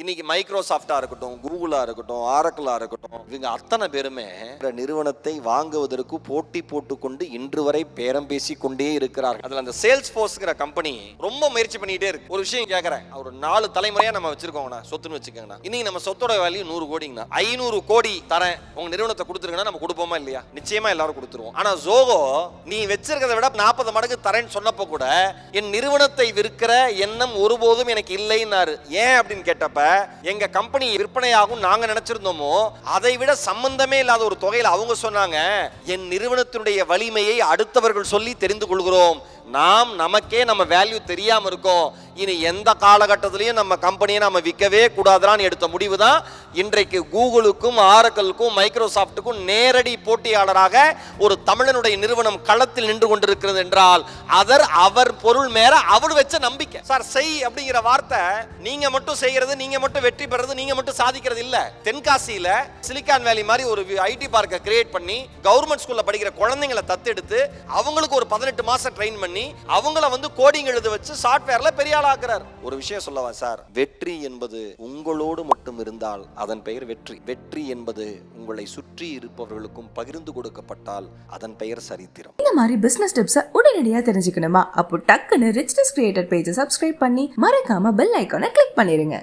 இன்னைக்கு மைக்ரோசாஃப்டா இருக்கட்டும் கூகுளா இருக்கட்டும் ஆரக்கிளா இருக்கட்டும் இவங்க அத்தனை பேருமே நிறுவனத்தை வாங்குவதற்கு போட்டி போட்டுக்கொண்டு இன்று வரை பேரம் பேசி கொண்டே இருக்கிறார்கள். அதுல அந்த சேல்ஸ் போர்ஸ்ங்கிற கம்பெனி ரொம்ப முயற்சி பண்ணிட்டே இருக்கு. ஒரு விஷயம் கேட்குறேன் ஒரு நாலு தலைமுறையா நம்ம வச்சிருக்கோங்கண்ணா சொத்துன்னு வச்சுக்கோங்கண்ணா. இன்னைக்கு நம்ம சொத்தோட வேல்யூ நூறு கோடிங்கண்ணா. ஐநூறு கோடி தரேன். உங்க நிறுவனத்தை கொடுத்துருங்கன்னா நம்ம கொடுப்போமா இல்லையா? நிச்சயமா எல்லாரும் கொடுத்துருவோம். ஆனா ஜோகோ நீ வச்சிருக்கிறத விட நாற்பது மடங்கு தரேன்னு சொன்னப்போ கூட என் நிறுவனத்தை விற்கிற எண்ணம் ஒருபோதும் எனக்கு இல்லைன்னாரு. ஏன் அப்படின்னு கேட்டப்ப எங்க கம்பெனி விற்பனையாகும் நாங்க நினைச்சிருந்தோமோ அதை விட சம்பந்தமே இல்லாத ஒரு தொகையில் அவங்க சொன்னாங்க என் நிறுவனத்தினுடைய வலிமையை அடுத்தவர்கள் சொல்லி தெரிந்து கொள்கிறோம். நாம் நமக்கே நம்ம வேல்யூ தெரியாம இருக்கோம். இனி எந்த காலகட்டத்திலையும் நம்ம கம்பெனியை நம்ம விற்கவே கூடாதுலான்னு எடுத்த முடிவு தான் இன்றைக்கு கூகுளுக்கும் ஆரக்கலுக்கும் மைக்ரோசாஃப்ட்டுக்கும் நேரடி போட்டியாளராக ஒரு தமிழனுடைய நிறுவனம் களத்தில் நின்று கொண்டிருக்கிறது என்றால் அதர் அவர் பொருள் மேல அவர் வச்ச நம்பிக்கை. சார் செய் அப்படிங்கிற வார்த்தை நீங்க மட்டும் செய்யறது நீங்க மட்டும் வெற்றி பெறது நீங்க மட்டும் சாதிக்கிறது இல்ல. தென்காசியில சிலிக்கான் வேலி மாதிரி ஒரு ஐடி பார்க்கை கிரியேட் பண்ணி கவர்மெண்ட் ஸ்கூல்ல படிக்கிற குழந்தைங்களை தத்தெடுத்து அவங்களுக்கு ஒரு பதினெட்டு மாசம் ட்ரெயின் பண்ணி அவங்கள வந்து கோடிங் எழுத வச்சு சாஃப்ட்வேர்ல பெரிய ஆளாக்குறார் ஒரு விஷயம் சொல்லவா சார்? வெற்றி என்பது உங்களோடு மட்டும் இருந்தால் அதன் பெயர் வெற்றி. வெற்றி என்பது உங்களை சுற்றி இருப்பவர்களுக்கும் பகிர்ந்து கொடுக்கப்பட்டால் அதன் பெயர் சரித்திரம். இந்த மாதிரி பிசினஸ் டிப்ஸை உடனடியாக தெரிஞ்சுக்கணுமா? அப்போ டக்குன்னு ரிச்னஸ் கிரியேட்டர் பேஜை சப்ஸ்கிரைப் பண்ணி மறக்காம பெல் ஐக்கானை கிளிக் பண்ணிருங்க.